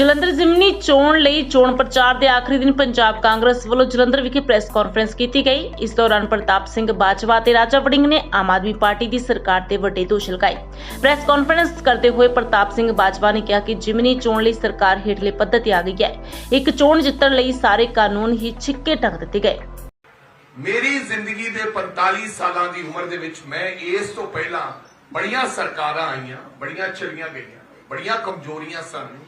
ਜਲੰਧਰ ਜ਼ਿਮਨੀ ਚੋਣ ਲਈ ਚੋਣ ਪ੍ਰਚਾਰ ਦੇ ਆਖਰੀ ਦਿਨ ਪੰਜਾਬ ਕਾਂਗਰਸ ਵੱਲੋਂ ਜਲੰਧਰ ਵਿਖੇ ਪ੍ਰੈਸ ਕਾਨਫਰੰਸ ਕੀਤੀ ਗਈ। ਇਸ ਦੌਰਾਨ ਪ੍ਰਤਾਪ ਸਿੰਘ ਬਾਜਵਾ ਤੇ ਰਾਜਾ ਵੜਿੰਗ ਨੇ ਆਮ ਆਦਮੀ ਪਾਰਟੀ ਦੀ ਸਰਕਾਰ ਤੇ ਵੱਡੇ ਦੋਸ਼ ਲਗਾਏ। ਪ੍ਰੈਸ ਕਾਨਫਰੰਸ ਕਰਦੇ ਹੋਏ ਪ੍ਰਤਾਪ ਸਿੰਘ ਬਾਜਵਾ ਨੇ ਕਿਹਾ ਕਿ ਜ਼ਿਮਨੀ ਚੋਣ ਲਈ ਸਰਕਾਰ ਹੇਠਲੇ ਪੱਧਰ ਤੇ ਆ ਗਈ ਹੈ। ਇੱਕ ਚੋਣ ਜਿੱਤਣ ਲਈ ਸਾਰੇ ਕਾਨੂੰਨ ਹੀ ਛਿੱਕੇ ਟੰਗ ਦਿੱਤੇ ਗਏ। ਮੇਰੀ ਜ਼ਿੰਦਗੀ ਦੇ 45 ਸਾਲਾਂ ਦੀ ਉਮਰ ਦੇ ਵਿੱਚ ਮੈਂ ਇਸ ਤੋਂ ਪਹਿਲਾਂ ਬੜੀਆਂ ਸਰਕਾਰਾਂ ਆਈਆਂ, ਬੜੀਆਂ ਚਲੀਆਂ ਗਈਆਂ, ਬੜੀਆਂ ਕਮਜ਼ੋਰੀਆਂ ਸਨ।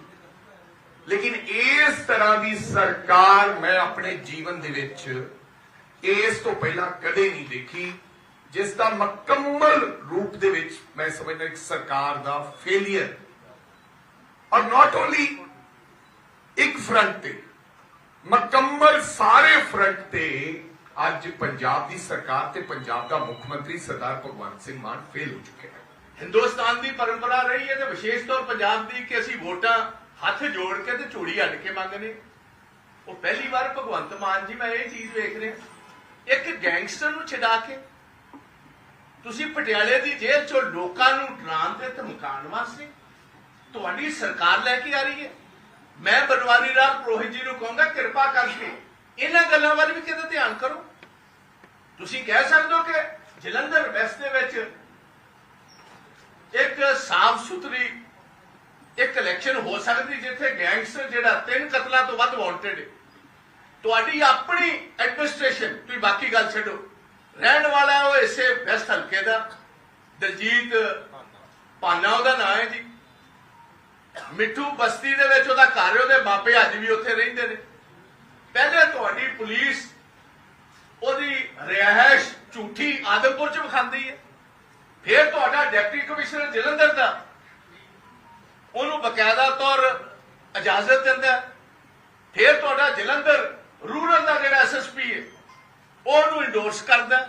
ਲੇਕਿਨ ਇਸ ਤਰ੍ਹਾਂ ਦੀ ਸਰਕਾਰ ਮੈਂ ਆਪਣੇ ਜੀਵਨ ਦੇ ਵਿੱਚ ਇਸ ਤੋਂ ਪਹਿਲਾਂ ਕਦੇ ਨਹੀਂ ਦੇਖੀ, ਜਿਸ ਦਾ ਮੁਕੰਮਲ ਰੂਪ ਦੇ ਵਿੱਚ ਮੈਂ ਸਮਝਦਾ ਇੱਕ ਸਰਕਾਰ ਦਾ ਫੇਲਿਅਰ ਔਰ ਨਾਟ ਓਨਲੀ ਇੱਕ ਫਰੰਟ ਤੇ, ਮੁਕੰਮਲ ਸਾਰੇ ਫਰੰਟ ਤੇ ਅੱਜ ਪੰਜਾਬ ਦੀ ਸਰਕਾਰ ਤੇ ਪੰਜਾਬ ਦਾ ਮੁੱਖ ਮੰਤਰੀ ਸਰਦਾਰ ਭਗਵੰਤ ਸਿੰਘ ਮਾਨ ਫੇਲ ਹੋ ਚੁੱਕੇ ਹਨ ਹਿੰਦੁਸਤਾਨ ਦੀ ਪਰੰਪਰਾ ਰਹੀ ਹੈ ਤੇ ਵਿਸ਼ੇਸ਼ ਤੌਰ ਪੰਜਾਬ ਦੀ ਕਿ ਅਸੀਂ ਵੋਟਾਂ ਹੱਥ ਜੋੜ ਕੇ ਤੇ ਝੋਲੀ ਅੱਡ ਕੇ ਮੰਗਨੇ ਉਹ ਪਹਿਲੀ ਵਾਰ ਭਗਵੰਤ ਮਾਨ ਜੀ, ਮੈਂ ਇਹ ਚੀਜ਼ ਵੇਖ ਰਿਹਾ। ਇੱਕ ਗੈਂਗਸਟਰ ਨੂੰ ਛਡਾ ਕੇ ਤੁਸੀਂ ਪਟਿਆਲੇ ਦੀ ਜੇਲ੍ਹ ਚੋਂ ਲੋਕਾਂ ਨੂੰ ਡਰਾਉਣ ਤੇ ਧਮਕਾਉਣ ਵਾਸਤੇ ਤੁਹਾਡੀ ਸਰਕਾਰ ਲੈ ਕੇ ਆ ਰਹੀ ਹੈ। ਮੈਂ ਬਨਵਾਰੀ ਲਾਲ ਪ੍ਰੋਹਿਤ ਜੀ ਨੂੰ ਕਹਾਂਗਾ, ਕਿਰਪਾ ਕਰਕੇ ਇਹਨਾਂ ਗੱਲਾਂ ਵੱਲ ਵੀ ਕਿਤੇ ਧਿਆਨ ਕਰੋ। ਤੁਸੀਂ ਕਹਿ ਸਕਦੇ ਹੋ ਕਿ ਜਲੰਧਰ ਵੈਸਟ ਦੇ ਵਿੱਚ ਇੱਕ ਸਾਫ਼ ਸੁਥਰੀ ਇੱਕ ਇਲੈਕਸ਼ਨ ਹੋ ਸਕਦੀ ਜਿੱਥੇ ਗੈਂਗਸਟਰ ਜਿਹੜਾ ਤਿੰਨ ਕਤਲਾਂ ਤੋਂ ਵੱਧ ਵਾਂਟਡ ਹੈ। ਤੁਹਾਡੀ ਆਪਣੀ ਐਡਮਿਨਿਸਟ੍ਰੇਸ਼ਨ ਤੁਸੀਂ ਬਾਕੀ ਗੱਲ ਛੱਡੋ। ਰਹਿਣ ਵਾਲਾ ਉਹ ਇਸੇ ਵੈਸਟ ਹਲਕੇ ਦਾ। ਦਲਜੀਤ ਪਾਨਾ ਉਹਦਾ ਨਾਮ ਹੈ ਜੀ। ਮਿੱਠੂ ਬਸਤੀ ਦੇ ਵਿੱਚ ਉਹਦਾ ਘਰ ਉਹਦੇ ਮਾਪੇ ਅੱਜ ਵੀ ਉੱਥੇ ਰਹਿੰਦੇ ਨੇ। ਪਹਿਲੇ ਤੁਹਾਡੀ ਪੁਲਿਸ ਉਹਦੀ ਰਿਹਾਇਸ਼ ਝੂਠੀ ਆਦਮਪੁਰ ਚ ਵਿਖਾਉਂਦੀ ਹੈ। ਫਿਰ ਤੁਹਾਡਾ ਡਿਪਟੀ ਕਮਿਸ਼ਨਰ ਜਲੰਧਰ ਦਾ। ਉਹਨੂੰ ਬਕਾਇਦਾ ਤੌਰ ਇਜਾਜ਼ਤ ਦਿੰਦਾ ਫਿਰ ਤੁਹਾਡਾ ਜਲੰਧਰ ਰੂਰਲ ਦਾ ਜਿਹੜਾ ਐਸਐਸਪੀ ਹੈ, ਉਹਨੂੰ ਇੰਡੋਰਸ ਕਰਦਾ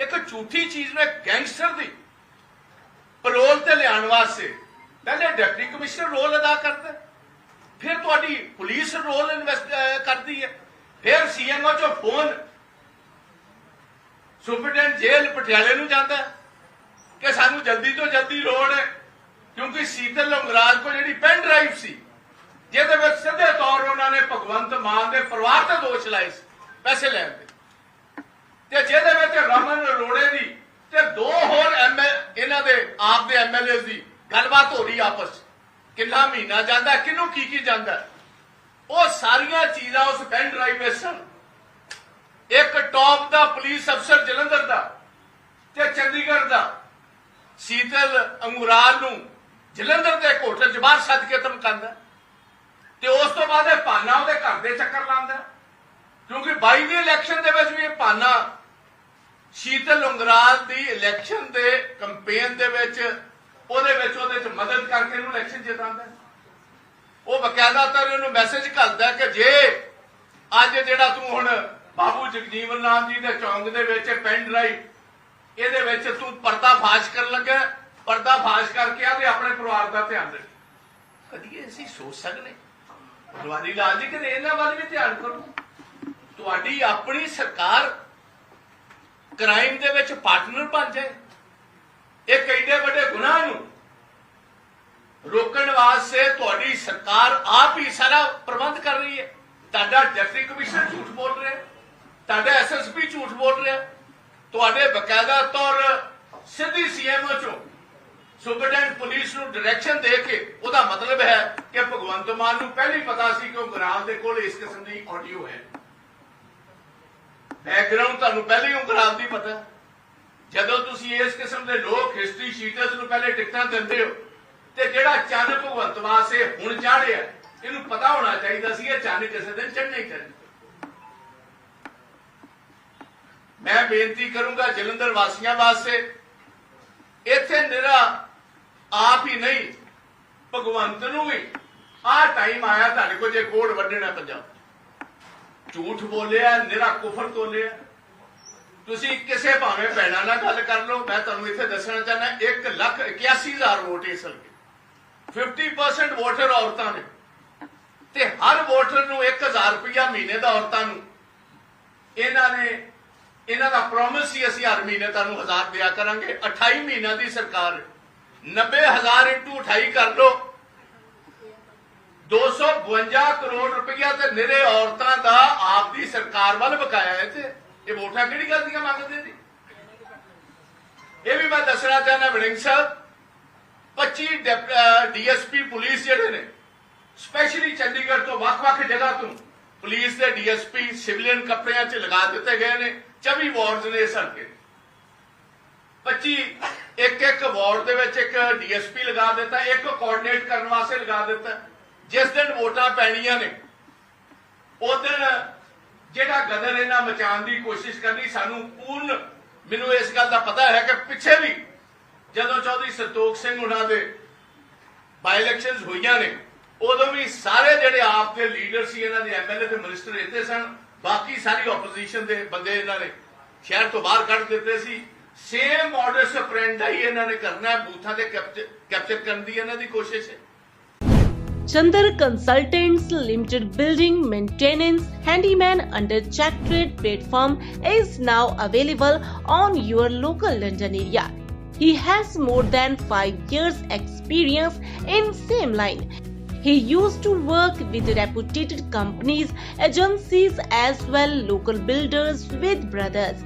ਇੱਕ ਝੂਠੀ ਚੀਜ਼ ਨੇ ਗੈਂਗਸਟਰ ਦੀ ਪਰੋਲ ਤੇ ਲਿਆਉਣ ਵਾਸਤੇ ਪਹਿਲੇ ਡਿਪਟੀ ਕਮਿਸ਼ਨਰ ਰੋਲ ਅਦਾ ਕਰਦਾ ਫਿਰ ਤੁਹਾਡੀ ਪੁਲਿਸ ਰੋਲ ਇਨਵੈਸਟ ਕਰਦੀ ਹੈ। ਫਿਰ ਸੀਐਮਓ ਚੋਂ ਫੋਨ ਸੁਪਰਡੈਂਟ ਜੇਲ੍ਹ ਪਟਿਆਲੇ ਨੂੰ ਜਾਂਦਾ ਕਿ ਸਾਨੂੰ ਜਲਦੀ ਤੋਂ ਜਲਦੀ ਲੋੜ ਹੈ ਕਿਉਂਕਿ ਸੀਤਲ ਲੰਗਰਾਜ ਕੋ ਜਿਹੜੀ ਪੈਨ ਡਰਾਈਵ ਸੀ, ਜਿਹਦੇ ਵਿੱਚ ਸਿੱਧੇ ਤੌਰ ਉਹਨਾਂ ਨੇ ਭਗਵੰਤ ਮਾਨ ਦੇ ਪਰਿਵਾਰ ਤੇ ਦੋਸ਼ ਲਾਏ ਸੀ, ਪੈਸੇ ਲੈਣ ਦੇ। ਤੇ ਜਿਹਦੇ ਵਿੱਚ ਰਮਨ ਅਰੋੜੇ ਦੀ ਤੇ ਦੋ ਹੋਰ ਐਮਐਲ ਇਹਨਾਂ ਦੇ ਆਪ ਦੇ ਐਮਐਲਏ ਦੀ ਗੱਲਬਾਤ ਹੋ ਰਹੀ ਆਪਸ ਕਿੰਨਾ ਮਹੀਨਾ ਜਾਂਦਾ, ਕਿਹਨੂੰ ਕੀ ਕੀ ਜਾਂਦਾ? ਉਹ ਸਾਰੀਆਂ ਚੀਜ਼ਾਂ ਉਸ ਪੈਨ ਡਰਾਈਵ ਵਿੱਚ ਸਨ। ਇੱਕ ਟੌਪ ਦਾ ਪੁਲਿਸ ਅਫਸਰ ਜਲੰਧਰ ਦਾ ਤੇ ਚੰਡੀਗੜ੍ਹ ਦਾ। ਸੀਤਲ ਅੰਗੁਰਾਲ ਨੂੰ ਜਲੰਧਰ ਦੇ ਇੱਕ ਹੋਟਲ 'ਚ ਬਾਹਰ ਸੱਦ ਕੇ ਧਮਕਾਉਂਦਾ ਤੇ ਉਸ ਤੋਂ ਬਾਅਦ ਇਹ ਪਾਨਾ ਉਹਦੇ ਘਰ ਦੇ ਚੱਕਰ ਲਾਉਂਦਾ ਕਿਉਂਕਿ 22 ਦੀ ਇਲੈਕਸ਼ਨ ਦੇ ਵਿੱਚ ਵੀ ਇਹ ਪਾਨਾ ਸ਼ੀਤਲ ਉਂਗਰਾਲ ਦੀ ਇਲੈਕਸ਼ਨ ਦੇ ਕੈਂਪੇਨ ਦੇ ਵਿੱਚ, ਉਹਦੇ ਵਿੱਚ ਉਹਦੇ ਚ ਮਦਦ ਕਰਕੇ ਇਹਨੂੰ ਇਲੈਕਸ਼ਨ ਜਿਤਾਉਂਦਾ ਉਹ ਬਕਾਇਦਾ ਤੌਰ ਉਹਨੂੰ ਮੈਸੇਜ ਘੱਲਦਾ ਕਿ ਜੇ ਅੱਜ ਜਿਹੜਾ ਤੂੰ ਹੁਣ ਬਾਬੂ ਜਗਜੀਵਨ ਰਾਮ ਜੀ ਦੇ ਚੌਂਕ ਦੇ ਵਿੱਚ ਪੈਨ ਡਰਾਈਵ ਇਹਦੇ ਵਿੱਚ ਤੂੰ ਪਰਦਾ ਫਾਸ਼ ਕਰਨ ਲੱਗਾ ਪਰਦਾ ਫਾਸ਼ ਕਰਕੇ ਆ ਤੇ ਆਪਣੇ ਪਰਿਵਾਰ ਦਾ ਧਿਆਨ ਰੱਖ। ਕਦੀ ਅਸੀਂ ਸੋਚ ਸਕਦੇ ਪਰਿਵਾਰੀ ਲਾਲ ਜੀ ਕਿ ਇਹਨਾਂ ਵੱਲ ਵੀ ਧਿਆਨ ਕਰੋ। ਤੁਹਾਡੀ ਆਪਣੀ ਸਰਕਾਰ ਕ੍ਰਾਈਮ ਦੇ ਵਿੱਚ ਪਾਰਟਨਰ ਬਣ ਜਾਏ। ਇੱਕ ਐਡੇ ਵੱਡੇ ਗੁਨਾਹ ਨੂੰ ਰੋਕਣ ਵਾਸਤੇ ਤੁਹਾਡੀ ਸਰਕਾਰ ਆਪ ਹੀ ਸਾਰਾ ਪ੍ਰਬੰਧ ਕਰ ਰਹੀ ਹੈ। ਤੁਹਾਡਾ ਡਿਪਟੀ ਕਮਿਸ਼ਨਰ ਝੂਠ ਬੋਲ ਰਿਹਾ ਹੈ, ਤੁਹਾਡਾ ਐਸਐਸਪੀ ਝੂਠ ਬੋਲ ਰਿਹਾ ਤੁਹਾਡੇ ਬਕਾਇਦਾ ਤੌਰ ਸਿੱਧੀ ਸੀਐਮਓ ਚੋਂ ਸੁਪਰਡੈਂਟ ਪੁਲਿਸ ਨੂੰ ਡਾਇਰੈਕਸ਼ਨ ਦੇ ਕੇ ਉਹਦਾ ਮਤਲਬ ਹੈ ਕਿ ਭਗਵੰਤ ਮਾਨ ਨੂੰ ਪਹਿਲਾਂ ਹੀ ਪਤਾ ਸੀ ਕਿ ਉਹ ਗਰਾਮ ਦੇ ਕੋਲ ਇਸ ਕਿਸਮ ਦੀ ਆਡੀਓ ਹੈ। ਬੈਕਗ੍ਰਾਉਂਡ ਤੁਹਾਨੂੰ ਪਹਿਲਾਂ ਹੀ ਉਹ ਦੀ ਪਤਾ। ਜਦੋਂ ਤੁਸੀਂ ਇਸ ਕਿਸਮ ਦੇ ਲੋਕ ਹਿਸਟਰੀ ਸ਼ੀਟਰਸ ਨੂੰ ਪਹਿਲੇ ਟਿਕਟਾਂ ਦਿੰਦੇ ਹੋ, ਤੇ ਜਿਹੜਾ ਚੰਨ ਭਗਵੰਤ ਵਾਸੇ ਹੁਣ ਚਾੜਿਆ ਇਹਨੂੰ ਪਤਾ ਹੋਣਾ ਚਾਹੀਦਾ ਸੀ ਇਹ ਚੰਨ ਕਿਸੇ ਦਿਨ ਚੜ੍ਹਨਾ ਹੀ ਚਾਹੀਦਾ ਮੈਂ ਬੇਨਤੀ ਕਰੂੰਗਾ ਜਲੰਧਰ ਵਾਸੀਆਂ ਵਾਸਤੇ, ਇੱਥੇ ਨਿਰਾ ਆਪ ਨਹੀਂ, ਭਗਵੰਤ ਨੂੰ ਵੀ। ਆਹ ਟਾਈਮ ਆਇਆ ਤੁਹਾਡੇ ਕੋਲ, ਜੇ ਕੋਡ ਵੱਢਣਾ ਪੰਜਾਬ ਝੂਠ ਬੋਲਿਆ ਨਿਰਾ ਕੁਫਰ ਤੋਲਿਆ। ਤੁਸੀਂ ਕਿਸੇ ਭਾਵੇਂ ਭੈਣਾਂ ਨਾਲ ਗੱਲ ਕਰ ਲਓ, ਮੈਂ ਤੁਹਾਨੂੰ ਇੱਥੇ ਦੱਸਣਾ ਚਾਹੁੰਦਾ 1 ਲੱਖ 81000 ਵੋਟ ਇਸ ਹਲਕੇ 50% ਵੋਟਰ ਔਰਤਾਂ ਨੇ। ਤੇ ਹਰ ਵੋਟਰ ਨੂੰ 1000 ਰੁਪਇਆ ਮਹੀਨੇ ਦਾ ਔਰਤਾਂ ਨੂੰ। ਇਹਨਾਂ ਨੇ, ਇਹਨਾਂ ਦਾ ਪ੍ਰੋਮਿਸ ਸੀ ਅਸੀਂ ਹਰ ਮਹੀਨੇ ਤੁਹਾਨੂੰ 1000 ਦਿਆ ਕਰਾਂਗੇ। 28 ਮਹੀਨਿਆਂ ਦੀ ਸਰਕਾਰ 90000 ਇੰਟੂ 28 ਕਰ ਲਓ। 252 ਕਰੋੜ ਰੁਪਈਆ ਤੇ ਨਿਰੇ ਔਰਤਾਂ ਦਾ ਆਪ ਦੀ ਸਰਕਾਰ ਵੱਲ ਬਕਾਇਆ ਹੈ ਤੇ ਇਹ ਵੋਟਾਂ ਕਿਹੜੀ ਗੱਲ ਦੀਆਂ ਮੰਗਦੇ ਜੀ ਇਹ ਵੀ ਮੈਂ ਦੱਸਣਾ ਚਾਹੁੰਦਾ ਵੜਿੰਗ ਸਾਹਿਬ 25 ਡੀਐਸਪੀ ਪੁਲਿਸ ਜਿਹੜੇ ਨੇ, ਸਪੈਸ਼ਲੀ ਚੰਡੀਗੜ੍ਹ ਤੋਂ ਵੱਖ-ਵੱਖ ਜਗ੍ਹਾ ਤੋਂ ਪੁਲਿਸ ਦੇ ਡੀਐਸਪੀ ਸਿਵਲੀਅਨ ਕੱਪੜਿਆਂ 'ਚ ਲਗਾ ਦਿੱਤੇ ਗਏ ਨੇ 24 ਵਾਰਡਸ ਨੇ ਇਸ ਹਲਕੇ 25 ਇੱਕ ਇੱਕ ਵਾਰਡ ਦੇ ਵਿੱਚ ਇੱਕ ਡੀਐਸਪੀ ਲਗਾ ਦਿੱਤਾ, ਇੱਕ ਕੋਆਰਡੀਨੇਟ ਕਰਨ ਵਾਸਤੇ ਲਗਾ ਦਿੱਤਾ। ਜਿਸ ਦਿਨ ਵੋਟਾਂ ਪੈਣੀਆਂ ਨੇ, ਉਸ ਦਿਨ ਜਿਹੜਾ ਗਦਰ ਇਹਨਾਂ ਮਚਾਉਣ ਦੀ ਕੋਸ਼ਿਸ਼ ਕਰਨੀ, ਸਾਨੂੰ ਪੂਰਨ ਮੈਨੂੰ ਇਸ ਗੱਲ ਦਾ ਪਤਾ ਹੈ ਕਿ ਪਿੱਛੇ ਵੀ ਜਦੋਂ ਚੌਧਰੀ ਸੰਤੋਖ ਸਿੰਘ ਉਹਨਾਂ ਦੇ ਬਾਈ ਇਲੈਕਸ਼ਨਸ ਹੋਈਆਂ ਨੇ, ਉਦੋਂ ਵੀ ਸਾਰੇ ਜਿਹੜੇ ਆਪ ਦੇ ਲੀਡਰ ਸੀ, ਇਹਨਾਂ ਦੇ ਐਮਐਲਏ ਤੇ ਮਿਨਿਸਟਰ ਇੱਥੇ ਸਨ, ਬਾਕੀ ਸਾਰੀ ਆਪੋਜੀਸ਼ਨ ਦੇ ਬੰਦੇ ਇਹਨਾਂ ਨੇ ਸ਼ਹਿਰ ਤੋਂ ਬਾਹਰ ਕੱਢ ਦਿੱਤੇ ਸੀ। ਸੇਮ ਮੋਡਸ ਆਪਰੈਂਡਾ ਹੀ ਇਹਨਾਂ ਨੇ ਕਰਨਾ ਹੈ ਬੂਥਾਂ ਤੇ ਕੈਪਚਰ ਕਰਨ ਦੀ ਇਹਨਾਂ ਦੀ ਕੋਸ਼ਿਸ਼ ਹੈ Chandar Consultants Limited building maintenance handyman under Check Trade platform is now available on your local London area. He has more than 5 years experience in same line. He used to work with reputed companies, agencies as well local builders with brothers.